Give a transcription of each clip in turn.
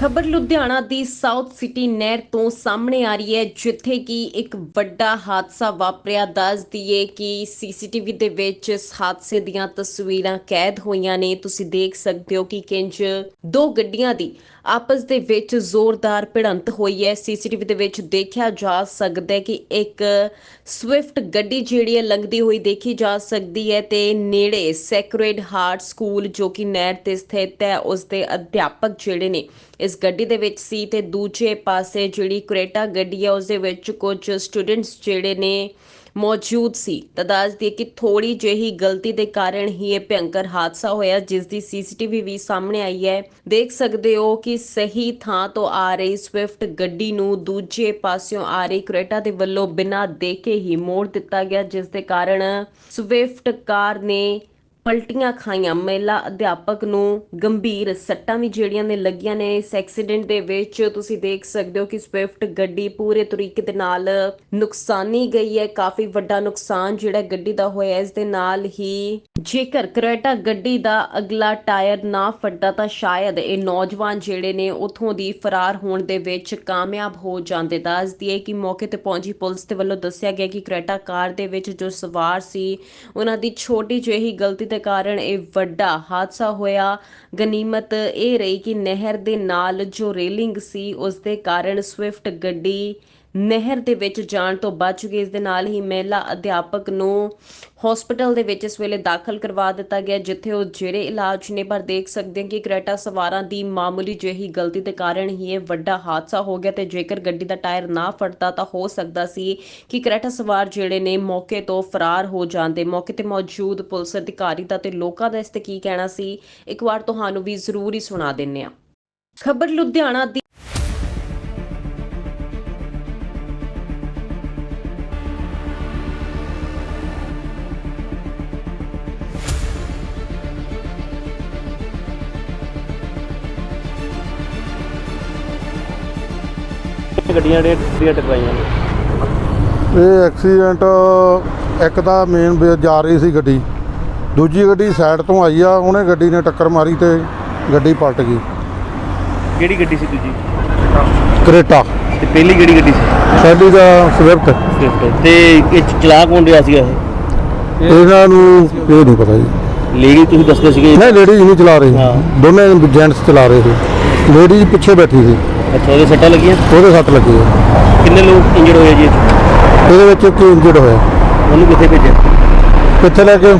ਖਬਰ ਲੁਧਿਆਣਾ ਦੀ south city ਨਹਿਰ ਤੋਂ ਸਾਹਮਣੇ ਆ ਰਹੀ ਹੈ, ਜਿੱਥੇ ਕਿ ਇੱਕ ਵੱਡਾ ਹਾਦਸਾ ਵਾਪਰਿਆ। ਦੱਸ ਦਈਏ ਕਿ ਸੀਸੀਟੀਵੀ ਦੇ ਵਿੱਚ ਇਸ ਹਾਦਸੇ ਦੀਆਂ ਤਸਵੀਰਾਂ ਕੈਦ ਹੋਈਆਂ ਨੇ। ਤੁਸੀਂ ਦੇਖ ਸਕਦੇ ਹੋ ਕਿ ਕਿੰਜ ਦੋ ਗੱਡੀਆਂ ਦੀ ਆਪਸ ਦੇ ਵਿੱਚ ਜ਼ੋਰਦਾਰ ਭਿੜੰਤ ਹੋਈ ਹੈ। ਸੀਸੀਟੀਵੀ ਦੇ ਵਿੱਚ ਦੇਖਿਆ ਜਾ ਸਕਦਾ ਹੈ ਕਿ ਇੱਕ ਸਵਿਫਟ ਗੱਡੀ ਜਿਹੜੀ ਹੈ, ਲੰਘਦੀ ਹੋਈ ਦੇਖੀ ਜਾ ਸਕਦੀ ਹੈ ਤੇ ਨੇੜੇ ਸੈਕਰੇਡ ਹਾਰਟ ਸਕੂਲ ਜੋ ਕਿ ਨਹਿਰ ਤੇ ਸਥਿਤ ਹੈ, ਉਸ ਦੇ ਅਧਿਆਪਕ ਜਿਹੜੇ ਨੇ ਇਸ ਗੱਡੀ ਦੇ ਵਿੱਚ ਸੀ ਤੇ ਦੂਜੇ ਪਾਸੇ ਜਿਹੜੀ ਕਰੇਟਾ ਗੱਡੀ ਹੈ ਉਸ ਦੇ ਵਿੱਚ ਕੁਝ ਸਟੂਡੈਂਟਸ ਜਿਹੜੇ ਨੇ ਮੌਜੂਦ ਸੀ। ਤਾਂ ਦੱਸ ਦਈਏ ਕਿ ਥੋੜੀ ਜਿਹੀ ਗਲਤੀ ਦੇ ਕਾਰਨ ਹੀ ਇਹ ਭਿਅੰਕਰ ਹਾਦਸਾ ਹੋਇਆ, ਜਿਸ ਦੀ ਸੀਸੀਟੀਵੀ ਵੀ ਸਾਹਮਣੇ ਆਈ ਹੈ। ਦੇਖ ਸਕਦੇ ਹੋ ਕਿ ਸਹੀ ਥਾਂ ਤੋਂ ਆ ਰਹੀ ਸਵਿਫਟ ਗੱਡੀ ਨੂੰ ਦੂਜੇ ਪਾਸਿਓਂ ਆ ਰਹੀ ਕਰੇਟਾ ਦੇ ਵੱਲੋਂ ਬਿਨਾਂ ਦੇਖੇ ਹੀ ਮੋੜ ਦਿੱਤਾ ਗਿਆ, ਜਿਸ ਦੇ ਕਾਰਨ ਸਵਿਫਟ ਕਾਰ ਨੇ ਪਲਟੀਆਂ ਖਾਈਆਂ। ਮਹਿਲਾ ਅਧਿਆਪਕ ਨੂੰ ਗੰਭੀਰ ਸੱਟਾਂ ਵੀ ਜਿਹੜੀਆਂ ਨੇ ਲੱਗੀਆਂ ਨੇ ਇਸ ਐਕਸੀਡੈਂਟ ਦੇ ਵਿੱਚ। ਤੁਸੀਂ ਦੇਖ ਸਕਦੇ ਹੋ ਕਿ ਸਵਿਫਟ ਗੱਡੀ ਪੂਰੇ ਤਰੀਕੇ ਦੇ ਨਾਲ ਨੁਕਸਾਨੀ ਗਈ ਹੈ। ਕਾਫੀ ਵੱਡਾ ਨੁਕਸਾਨ ਜਿਹੜਾ ਗੱਡੀ ਦਾ ਹੋਇਆ, ਇਸ ਦੇ ਨਾਲ ਹੀ ਜੇਕਰ ਕਰੇਟਾ ਗੱਡੀ ਦਾ ਅਗਲਾ ਟਾਇਰ ਨਾ ਫਟਦਾ ਤਾਂ ਸ਼ਾਇਦ ਇਹ ਨੌਜਵਾਨ ਜਿਹੜੇ ਨੇ ਉਥੋਂ ਦੀ ਫਰਾਰ ਹੋਣ ਦੇ ਵਿੱਚ ਕਾਮਯਾਬ ਹੋ ਜਾਂਦੇ। ਦੱਸ ਦਈਏ ਕਿ ਮੌਕੇ ਤੇ ਪਹੁੰਚੀ ਪੁਲਿਸ ਦੇ ਵੱਲੋਂ ਦੱਸਿਆ ਗਿਆ ਕਿ ਕਰੇਟਾ ਕਾਰ ਦੇ ਵਿੱਚ ਜੋ ਸਵਾਰ ਸੀ, ਉਹਨਾਂ ਦੀ ਛੋਟੀ ਜਿਹੀ ਗਲਤੀ ਦੇ ਕਾਰਨ ਇਹ ਵੱਡਾ ਹਾਦਸਾ ਹੋਇਆ। ਗਨੀਮਤ ਇਹ ਰਹੀ ਕਿ ਨਹਿਰ ਦੇ ਨਾਲ ਜੋ ਰੇਲਿੰਗ ਸੀ, ਉਸ ਦੇ ਕਾਰਨ ਸਵਿਫਟ ਗੱਡੀ ਨਹਿਰ ਦੇ ਵਿੱਚ ਜਾਣ ਤੋਂ ਬਚ ਗਈ ਇਸ ਦੇ ਨਾਲ ਹੀ ਮਹਿਲਾ ਅਧਿਆਪਕ ਨੂੰ ਹਸਪੀਟਲ ਦੇ ਵਿੱਚ ਇਸ ਵੇਲੇ ਦਾਖਲ ਕਰਵਾ ਦਿੱਤਾ ਗਿਆ, ਜਿੱਥੇ ਉਹ ਜਿਹੜੇ ਇਲਾਜ ਨੇ, ਪਰ ਦੇਖ ਸਕਦੇ ਹਾਂ ਕਿ ਕਰੇਟਾ ਸਵਾਰਾਂ ਦੀ ਮਾਮੂਲੀ ਜਿਹੀ ਗਲਤੀ ਦੇ ਕਾਰਨ ਹੀ ਇਹ ਵੱਡਾ ਹਾਦਸਾ ਹੋ ਗਿਆ ਤੇ ਜੇਕਰ ਗੱਡੀ ਦਾ ਟਾਇਰ ਨਾ ਫਟਦਾ ਤਾਂ ਹੋ ਸਕਦਾ ਸੀ ਕਿ ਕਰੇਟਾ ਸਵਾਰ ਜਿਹੜੇ ਨੇ ਮੌਕੇ ਤੋਂ ਫਰਾਰ ਹੋ ਜਾਂਦੇ। ਮੌਕੇ ਤੇ ਮੌਜੂਦ ਪੁਲਿਸ ਅਧਿਕਾਰੀ ਦਾ ਤੇ ਲੋਕਾਂ ਦਾ ਇਸ ਤੇ ਕੀ ਕਹਿਣਾ ਸੀ, ਇੱਕ ਵਾਰ ਤੁਹਾਨੂੰ ਵੀ ਜ਼ਰੂਰ ਹੀ ਸੁਣਾ ਦਿੰਨੇ ਆ ਖਬਰ ਲੁਧਿਆਣਾ ਗੱਡੀਆਂ ਡੇ ਡੀਆਂ ਟਕਰਾਈਆਂ ਨੇ ਇਹ ਐਕਸੀਡੈਂਟ ਇੱਕ ਤਾਂ ਮੇਨ ਜਾ ਰਹੀ ਸੀ ਗੱਡੀ। ਦੂਜੀ ਗੱਡੀ ਸਾਈਡ ਤੋਂ ਆਈ ਆ ਉਹਨੇ ਗੱਡੀ ਨੇ ਟੱਕਰ ਮਾਰੀ ਤੇ ਗੱਡੀ ਪਲਟ ਗਈ। ਕਿਹੜੀ ਗੱਡੀ ਸੀ ਦੂਜੀ? ਕਰੇਟਾ। ਤੇ ਪਹਿਲੀ ਕਿਹੜੀ ਗੱਡੀ ਸੀ? ਸਾਡੀ ਦਾ ਸਵਿਫਟ। ਸਵਿਫਟ। ਤੇ ਇਹ ਚਲਾ ਕੌਣ ਰਿਹਾ ਸੀਗਾ ਇਹ? ਇਹਨਾਂ ਨੂੰ ਇਹ ਨਹੀਂ ਪਤਾ ਜੀ। ਲੇਡੀ ਤੁਸੀਂ ਦੱਸਦੇ ਸੀਗੇ। ਨਹੀਂ ਲੇਡੀਜ਼ ਨਹੀਂ ਚਲਾ ਰਹੀ। ਹਾਂ। ਦੋਨੇ ਜੈਂਟਸ ਚਲਾ ਰਹੇ ਸੀ। ਲੇਡੀਜ਼ ਪਿੱਛੇ ਬੈਠੀ ਸੀ। ਅੱਛਾ ਉਹਦੇ ਸੱਟਾਂ ਲੱਗੀਆਂ? ਉਹਦੇ ਸੱਟ ਲੱਗੀ ਹੈ। ਕਿੰਨੇ ਲੋਕ ਇੰਜਰਡ ਹੋਏ ਜੀ? ਇਹਦੇ ਵਿੱਚ ਇੱਕ ਇੰਜਰਡ ਹੋਇਆ। ਉਹਨੂੰ ਕਿੱਥੇ ਭੇਜਿਆ? ਕਿੱਥੇ ਲੈ ਕੇ?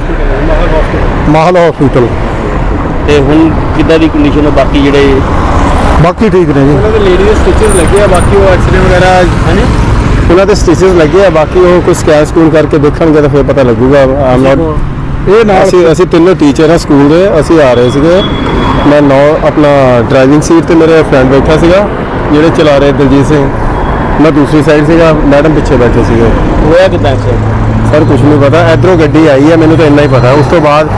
ਮਾਹਲ ਹਸਪੀਟਲ ਤੇ ਹੁਣ ਕਿੱਦਾਂ ਦੀ ਕੰਡੀਸ਼ਨ ਹੈ ਬਾਕੀ ਜਿਹੜੇ ਬਾਕੀ ਠੀਕ ਨੇ ਜੀ। ਉਹਨਾਂ ਦੇ ਲੇਡੀ ਦੇ ਸਟਿਚਸ ਲੱਗੇ ਆ ਬਾਕੀ ਉਹ ਐਕਸੀਡੈਂਟ ਵਗੈਰਾ ਹਾਂਜੀ? ਉਹਨਾਂ ਦੇ ਸਟਿਚਸ ਲੱਗੇ ਆ ਬਾਕੀ ਉਹ ਕੋਈ ਸਕੈਨ ਸਕੂਲ ਕਰਕੇ ਦੇਖਣਗੇ ਤਾਂ ਫਿਰ ਪਤਾ ਲੱਗੂਗਾ। ਆਮ ਨਾਟ ਇਹ ਨਾਲ ਅਸੀਂ ਅਸੀਂ ਤਿੰਨੋਂ ਟੀਚਰ ਆ ਸਕੂਲ ਦੇ ਅਸੀਂ ਆ ਰਹੇ ਸੀਗੇ। ਮੈਂ ਨੌ ਆਪਣਾ ਡਰਾਈਵਿੰਗ ਸੀਟ ਤੇ ਮੇਰੇ ਫਰੈਂਡ ਬੈਠਾ ਸੀਗਾ ਜਿਹੜੇ ਚਲਾ ਰਹੇ ਦਲਜੀਤ ਸਿੰਘ। ਮੈਂ ਦੂਸਰੀ ਸਾਈਡ ਸੀਗਾ ਮੈਡਮ ਪਿੱਛੇ ਬੈਠੇ ਸੀਗੇ। ਹੋਇਆ ਕਿੱਦਾਂ ਐਕਸੀਡੈਂਟ ਸਰ ਕੁਝ ਨਹੀਂ ਪਤਾ। ਇਧਰੋਂ ਗੱਡੀ ਆਈ ਹੈ ਮੈਨੂੰ ਤਾਂ ਇੰਨਾ ਹੀ ਪਤਾ। ਉਸ ਤੋਂ ਬਾਅਦ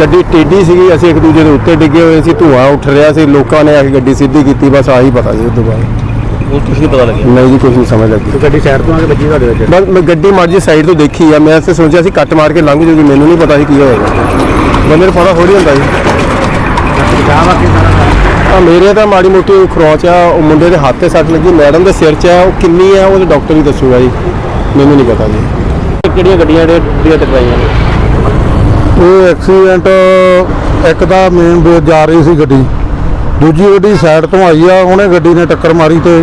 ਗੱਡੀ ਟੇਢੀ ਸੀਗੀ ਅਸੀਂ ਇੱਕ ਦੂਜੇ ਦੇ ਉੱਤੇ ਡਿੱਗੇ ਹੋਏ ਸੀ ਧੂਆਂ ਉੱਠ ਰਿਹਾ ਸੀ ਲੋਕਾਂ ਨੇ ਆ ਕੇ ਗੱਡੀ ਸਿੱਧੀ ਕੀਤੀ ਬਸ ਆਹੀ ਪਤਾ ਜੀ ਉਸ ਤੋਂ ਬਾਅਦ। ਉਹ ਕੁਝ ਨਹੀਂ ਪਤਾ ਲੱਗਿਆ? ਨਹੀਂ ਜੀ ਕੁਝ ਨਹੀਂ ਸਮਝ ਲੱਗੀ। ਗੱਡੀ ਸਾਈਡ ਤੋਂ ਆ ਕੇ ਵੱਜੀ ਤੁਹਾਡੇ ਵਿੱਚ? ਬਸ ਮੈਂ ਗੱਡੀ ਮਾੜੀ ਸਾਈਡ ਤੋਂ ਦੇਖੀ ਆ ਮੈਂ ਤੇ ਸੋਚਿਆ ਸੀ ਕੱਟ ਮਾਰ ਕੇ ਲੰਘ ਜੂਗੀ ਮੈਨੂੰ ਨਹੀਂ ਪਤਾ ਸੀ ਕੀ ਹੋਏਗਾ ਬੰਦੇ ਨੂੰ ਪਤਾ ਥੋੜੀ ਹੁੰਦਾ ਜੀ। ਆ ਮੇਰੇ ਤਾਂ ਮਾੜੀ ਮੋਟੀ ਖਰੋਚ ਆ ਉਹ ਮੁੰਡੇ ਦੇ ਹੱਥ ਤੇ ਸੱਟ ਲੱਗੀ ਮੈਡਮ ਦੇ ਸਿਰ 'ਚ ਆ ਉਹ ਕਿੰਨੀ ਆ ਉਹ ਤਾਂ ਡਾਕਟਰ ਹੀ ਦੱਸੂਗਾ ਜੀ। ਮੈਨੂੰ ਨਹੀਂ ਪਤਾ ਜੀ। ਕਿਹੜੀਆਂ ਗੱਡੀਆਂ ਡੀਆਂ ਟਕਰਾਈਆਂ ਨੇ? ਇਹ ਐਕਸੀਡੈਂਟ ਇੱਕ ਤਾਂ ਮੇਨ ਜਾ ਰਹੀ ਸੀ ਗੱਡੀ। ਦੂਜੀ ਗੱਡੀ ਸਾਈਡ ਤੋਂ ਆਈ ਆ ਉਹਨੇ ਗੱਡੀ ਨੇ ਟੱਕਰ ਮਾਰੀ ਤੇ।